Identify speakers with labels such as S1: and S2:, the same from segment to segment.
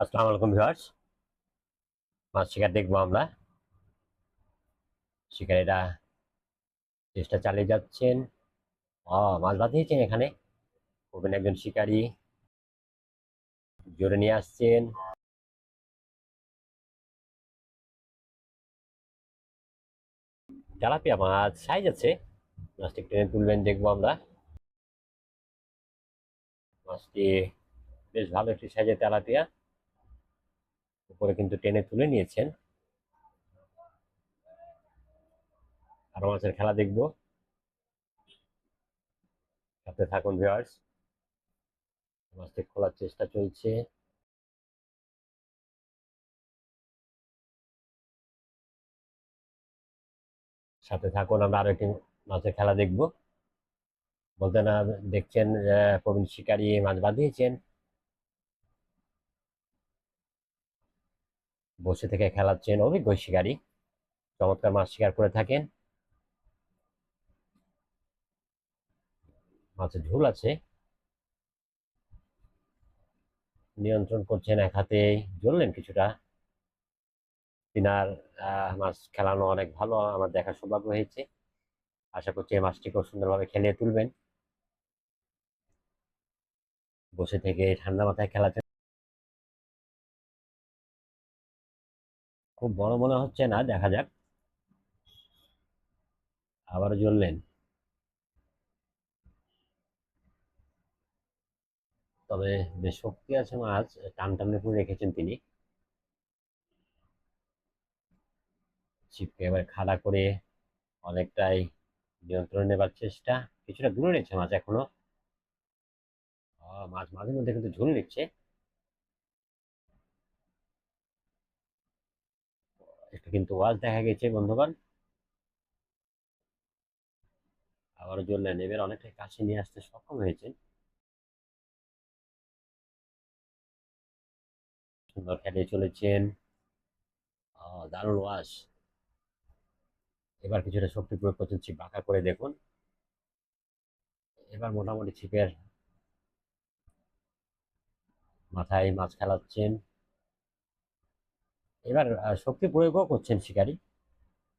S1: আসসালামু আলাইকুম ভিউয়ার্স। মাছ শিকার দেখব আমরা। শিকারীরা চেষ্টা চালিয়ে যাচ্ছেন। ও মাছ বাঁধিয়েছেন এখানে। ওখানে একজন শিকারী জোরে নিয়ে আসছেন। তেলাপিয়া মাছ সাইজ আছে। মাছটি টেনে তুলবেন দেখব আমরা। মাছটি বেশ ভালো একটি সাইজের তেলাপিয়া। উপরে কিন্তু টেনে তুলে নিয়েছেন। আরও মাছের খেলা দেখব। সাথে থাকুন ভিউয়ার্স। মাছটি খোলার চেষ্টা চলছে। সাথে থাকুন, আমরা আরও একটি মাছের খেলা দেখব। বলতে না, দেখছেন প্রবীণ শিকারী মাছ বাঁধিয়েছেন। বসে থেকে খেলাচ্ছেন অভিজ্ঞ শিকারী। চমৎকার মাছ শিকার করে থাকেন। মাছের ঝুল আছে। নিয়ন্ত্রণ করছেন এক হাতে জ্বললেন কিছুটা। তিনার মাছ খেলানো অনেক ভালো, আমার দেখার সৌভাগ্য হয়েছে। আশা করছি এই মাছটি খুব সুন্দরভাবে খেলিয়ে তুলবেন। বসে থেকে ঠান্ডা মাথায় খেলাতে খুব বড় মনে হচ্ছে না, দেখা যাক। আবারও জ্বললেন। তবে বেশ শক্তি আছে মাছ, টান টানে করে রেখেছেন তিনি। ছিপকে এবার খাড়া করে অনেকটাই নিয়ন্ত্রণ নেবার চেষ্টা। কিছুটা দূরে নিচ্ছে মাছ এখনও। মাছ মাঝে মধ্যে কিন্তু ঝুল নিচ্ছে একটু কিন্তু ওয়াজ দেখা গেছে, বন্ধুগণ। আবার জ্বললেন এবার অনেকটাই কাছে নিয়ে আসতে সক্ষম হয়েছেন। সুন্দর খেলে চলেছেন। দারুণ ওয়াশ এবার কিছুটা শক্তি প্রয়োগ করছেন, ছিপ বাঁকা করে দেখুন। এবার মোটামুটি ছিপের মাথায় মাছ খেলাচ্ছেন। এবার শক্তি প্রয়োগও করছেন শিকারী।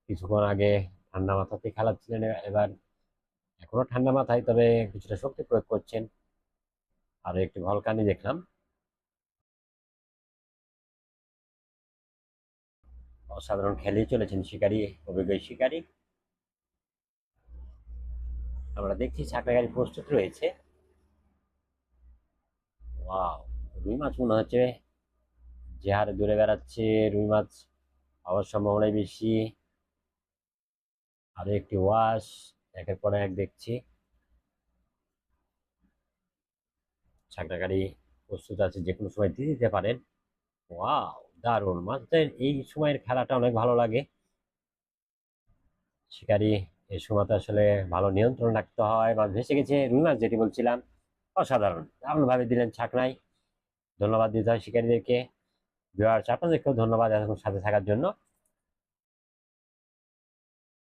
S1: কিছুক্ষণ আগে ঠান্ডা মাথাতে খেলাচ্ছিলেন এবার এখনও ঠান্ডা মাথায়, তবে কিছুটা শক্তি প্রয়োগ করছেন। আরও একটি ভলকানি দেখলাম। অসাধারণ খেলেই চলেছেন শিকারী, অভিজ্ঞ শিকারী। আমরা দেখছি ছাকড়া গাড়ি প্রস্তুত রয়েছে। রুই মাছ মনে হচ্ছে যে হারে দূরে বেড়াচ্ছে, রুই মাছ হওয়ার সম্ভাবনাই বেশি। আরও একটি ওয়াশ, একের পর এক দেখছি। ছাকড়া গাড়ি প্রস্তুত আছে যে কোনো সময় দিয়ে দিতে পারেন। ওয়াও, দারুণ মাছদের এই সময়ের খেলাটা অনেক ভালো লাগে। শিকারি এই সময়তে আসলে ভালো নিয়ন্ত্রণ রাখতে হয়। মাছ ভেসে গেছে, রুই মাছ যেটি বলছিলাম, অসাধারণ। দারুণ ভাবে দিলেন ছাকনাই ধন্যবাদ দিতে হয় শিকারীদেরকে। ভিউয়ার্স আপনাদেরকেও ধন্যবাদ সাথে থাকার জন্য।